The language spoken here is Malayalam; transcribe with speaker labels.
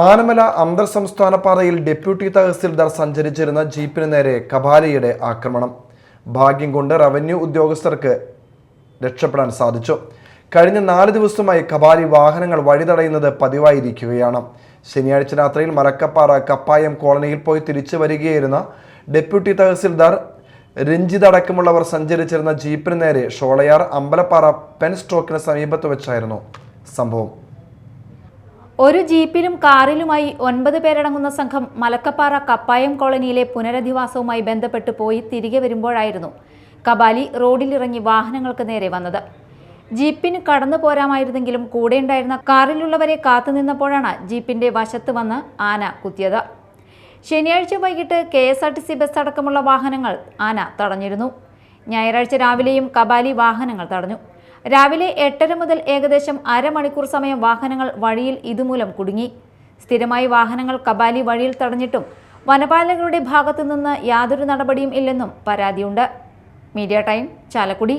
Speaker 1: ആനമല അന്തർ സംസ്ഥാന പാതയിൽ ഡെപ്യൂട്ടി തഹസിൽദാർ സഞ്ചരിച്ചിരുന്ന ജീപ്പിന് നേരെ കബാലിയുടെ ആക്രമണം. ഭാഗ്യം കൊണ്ട് റവന്യൂ ഉദ്യോഗസ്ഥർക്ക് രക്ഷപ്പെടാൻ സാധിച്ചു. കഴിഞ്ഞ നാല് ദിവസമായി കബാലി വാഹനങ്ങൾ വഴിതടയുന്നത് പതിവായിരിക്കുകയാണ്. ശനിയാഴ്ച രാത്രിയിൽ മലക്കപ്പാറ കപ്പായം കോളനിയിൽ പോയി തിരിച്ചു വരികയായിരുന്ന ഡെപ്യൂട്ടി തഹസിൽദാർ രഞ്ജിത് അടക്കമുള്ളവർ സഞ്ചരിച്ചിരുന്ന ജീപ്പിന് നേരെ ഷോളയാർ അമ്പലപ്പാറ പെൻ സ്റ്റോക്കിന് സമീപത്ത് വെച്ചായിരുന്നു സംഭവം.
Speaker 2: ഒരു ജീപ്പിലും കാറിലുമായി ഒൻപത് പേരടങ്ങുന്ന സംഘം മലക്കപ്പാറ കപ്പായം കോളനിയിലെ പുനരധിവാസവുമായി ബന്ധപ്പെട്ട് പോയി തിരികെ വരുമ്പോഴായിരുന്നു കബാലി റോഡിലിറങ്ങി വാഹനങ്ങൾക്ക് നേരെ വന്നത്. ജീപ്പിന് കടന്നു പോരാമായിരുന്നെങ്കിലും കൂടെയുണ്ടായിരുന്ന കാറിലുള്ളവരെ കാത്തുനിന്നപ്പോഴാണ് ജീപ്പിന്റെ വശത്ത് വന്ന് ആന കുത്തിയത്. ശനിയാഴ്ച വൈകിട്ട് K S R T C bus അടക്കമുള്ള വാഹനങ്ങൾ ആന തടഞ്ഞിരുന്നു. ഞായറാഴ്ച രാവിലെയും കബാലി വാഹനങ്ങൾ തടഞ്ഞു. രാവിലെ എട്ടര മുതൽ ഏകദേശം അരമണിക്കൂർ സമയം വാഹനങ്ങൾ വഴിയിൽ ഇതുമൂലം കുടുങ്ങി. സ്ഥിരമായി വാഹനങ്ങൾ കബാലി വഴിയിൽ തടഞ്ഞിട്ടും വനപാലകരുടെ ഭാഗത്തുനിന്ന് യാതൊരു നടപടിയും ഇല്ലെന്നും പരാതിയുണ്ട്. Media time Chalakudy.